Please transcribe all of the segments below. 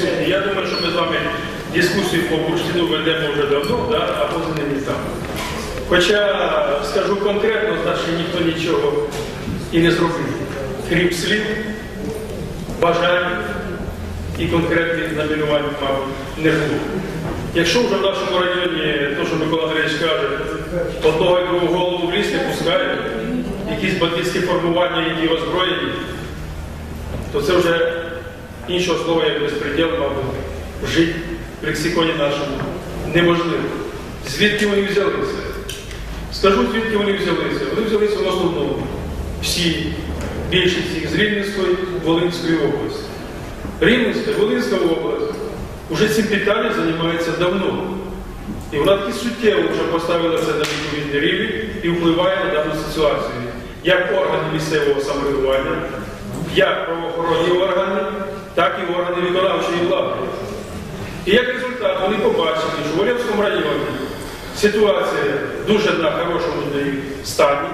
присутні. Я думаю, що ми з вами дискусію по бурштину ведемо вже давно, да, а поза не там. Хоча скажу конкретно, значить ніхто нічого і не зробив. Крім слів, бажань і конкретних намірувань, мабуть, не було. Якщо вже в нашому районі, то, що Микола Андрійович каже, одного і другого голову в ліс не пускають, якісь бандитські формування, які озброєні, то це вже іншого слова, як безпреділ, мабуть, жити в лексиконі нашому неможливо. Звідки вони взялися? Скажу, звідки вони взялися. Вони взялися в основному всі, більшість їх з Рівненської, Волинської області. Рівненська, Волинська область вже цим питанням займається давно. І вона таки суттєво вже поставила це на відповідний рівень і впливає на дану ситуацію. Як органи місцевого самоврядування, як правоохоронні органи, так і органи виконавчої влади. І як результат вони побачили, що в Волинському районі ситуація дуже на хорошому стані.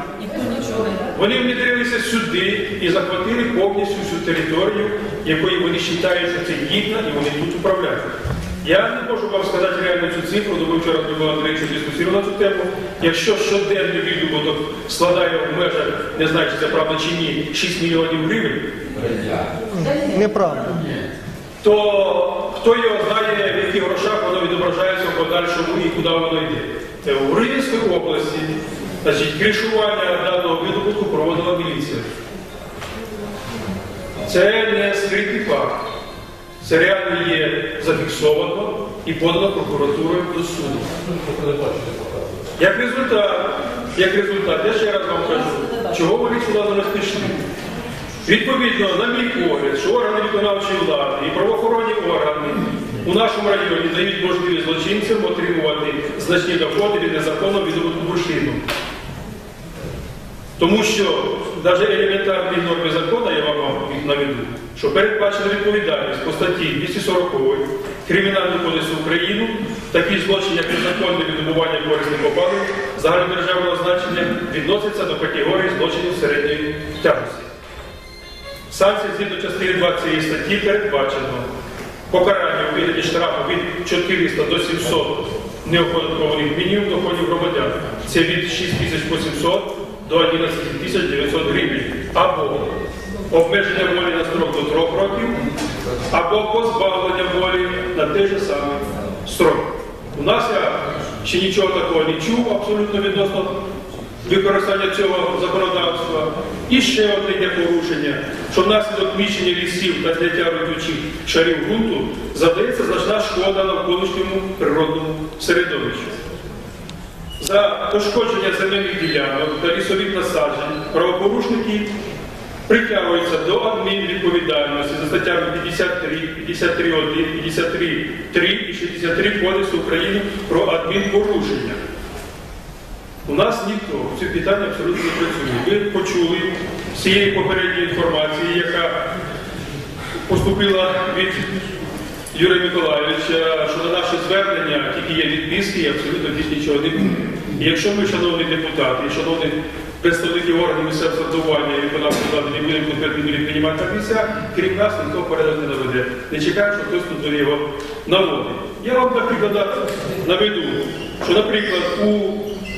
Вони внедрилися сюди і захватили повністю всю територію, якої вони вважають, що це гідна, і вони тут управляють. Я не можу вам сказати реальну цю цифру, тому вчора з Микола Андрійовичем дискусували на цю тему. Якщо щоденний відбуток складає в межах, не знаю, чи це правда чи ні, 6 мільйонів гривень, Неправда. то хто його знає, в яких грошах воно відображається в подальшому і куди воно йде. Е, У Рівненській області значить, кришування даного видобутку проводила міліція. Це не скритий факт. Це реально є зафіксовано і подано прокуратурою до суду. Як результат, як результат, я ще раз вам кажу, чого вони сюди зараз пішли. Відповідно, на мій погляд, що органи виконавчої влади і правоохоронні органи у нашому районі дають можливість злочинцям отримувати значні доходи від незаконного відбутку бурштину. Тому що навіть елементарні норми закону, я вам наведу, що передбачена відповідальність по статті 240 Кримінального кодексу України, такі злочини, як незаконне відбування корисних копалин загальнодержавного значення, відносяться до категорії злочинів середньої тяжкості. Санкції згідно частини 2 цієї статті передбачено покарання у вигляді штрафу від 400 до 700 неоподаткованих мінімум доходів громадян. Це від 6800 до 11 тисяч 900 гривень. Або обмеження волі на строк до 3 років, або позбавлення волі на той же самий строк. У нас я ще нічого такого не чув абсолютно відносно використання цього законодавства. І ще одне є порушення, що внаслідок мічення лісів та зняття родючих шарів ґрунту задається значна шкода навколишньому природному середовищу. За пошкодження земельних ділянок та лісових насаджень правопорушники притягуються до адмінвідповідальності за статтями 53, 53.1, 53.3 і 63 Кодексу України про адмінпорушення. У нас ніхто ці питання абсолютно не працює. Ви почули з цієї попередньої інформації, яка поступила від Юрія Миколаївича, що на наше звернення тільки є відписки і абсолютно більш нічого не буде. І якщо ми, шановні депутати, і шановні представники органів місцевого самоврядування і виконавчої влади не будемо конкретно приймати місця, крім нас ніхто порядок не наведе. Не чекаємо, що хтось тут його наводить. Я вам, наприклад, наведу, що, наприклад, у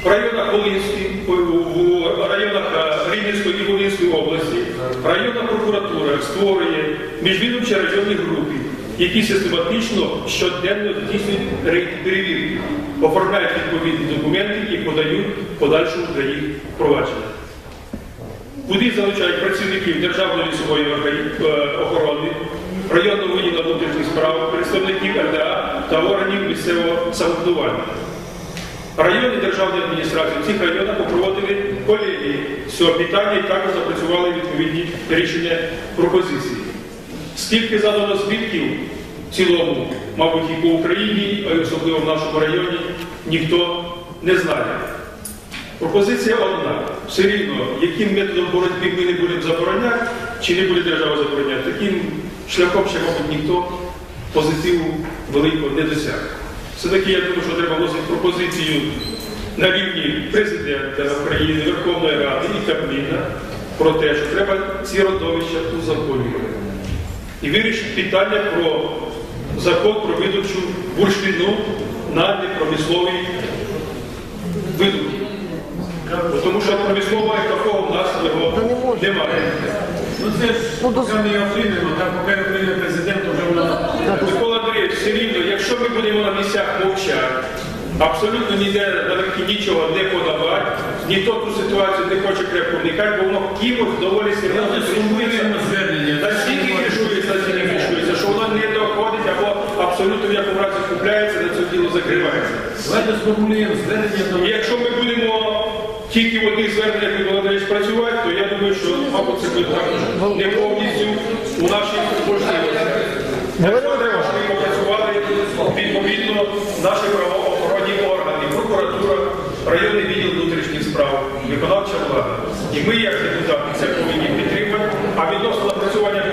районах Волинської, у районах е, Рівненської і Волинської області районна прокуратура створює міжвідомчі районні групи, які систематично щоденно здійснюють перевірки, оформляють відповідні документи і подають в подальшому для їх провадження. Куди залучають працівників Державної лісової е, охорони, районного відділу внутрішніх справ, представників РДА та органів місцевого самоврядування. Районні державні адміністрації в цих районах попроводили колегії з цього питання і також запрацювали відповідні рішення пропозиції. Скільки задано збитків в цілому, мабуть, і по Україні, а й особливо в нашому районі, ніхто не знає. Пропозиція одна. Все рівно, яким методом боротьби ми не будемо забороняти, чи не буде держава забороняти, таким шляхом ще, мабуть, ніхто позитиву великого не досяг. Все-таки я думаю, що треба вносити пропозицію на рівні президента України, Верховної Ради і Кабміна про те, що треба ці родовища узаконювати. І вирішити питання про закон про видачу бурштину на непромислові видобутки. Тому що промислового як такого в нас його Та не може. немає. Ну це ж Ну, не отримаємо, так поки не прийде президент, вже вона Микола Андрійович, все рівно, якщо ми будемо на місцях мовчати, абсолютно ніде наверху нічого не подавати, ніхто ту ситуацію не хоче крепко вникати, бо воно кимось доволі серйозно зрушується. звернення. Настільки кришується, настільки кришується, що воно не доходить або абсолютно в якому разі купляється, на це діло закривається. Давайте сформулюємо звернення І якщо ми будемо тільки в одних зверненнях Андрійович працювати, то я думаю, що, мабуть, це буде також не повністю у нашій можливостях. Якщо треба, щоб ми попрацювали відповідно наші правоохоронні органи, прокуратура, районний відділ внутрішніх справ, виконавча влада. І ми, як депутати, це повинні підтримати. А відносно напрацювання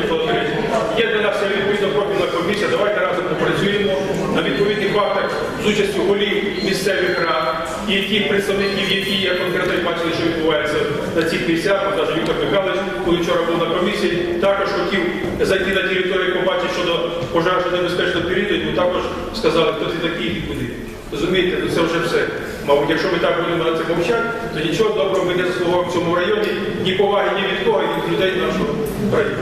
Микола Андрійович, є для нас відповідно профільна комісія. Давайте разом попрацюємо на відповідних фактах з участю голів місцевих рад і тих представників, які я конкретно бачили, що відбувається на цих місцях. Навіть Віктор Михайлович, коли вчора був на комісії, також хотів зайти на територію, побачити щодо пожежно небезпечного періоду, йому також сказали, хто ти такий і куди. Розумієте, ну це вже все. Мабуть, якщо ми так будемо на це мовчати, то нічого доброго ми не заслуговуємо в цьому районі, ні поваги ні від кого, ні від людей нашого району.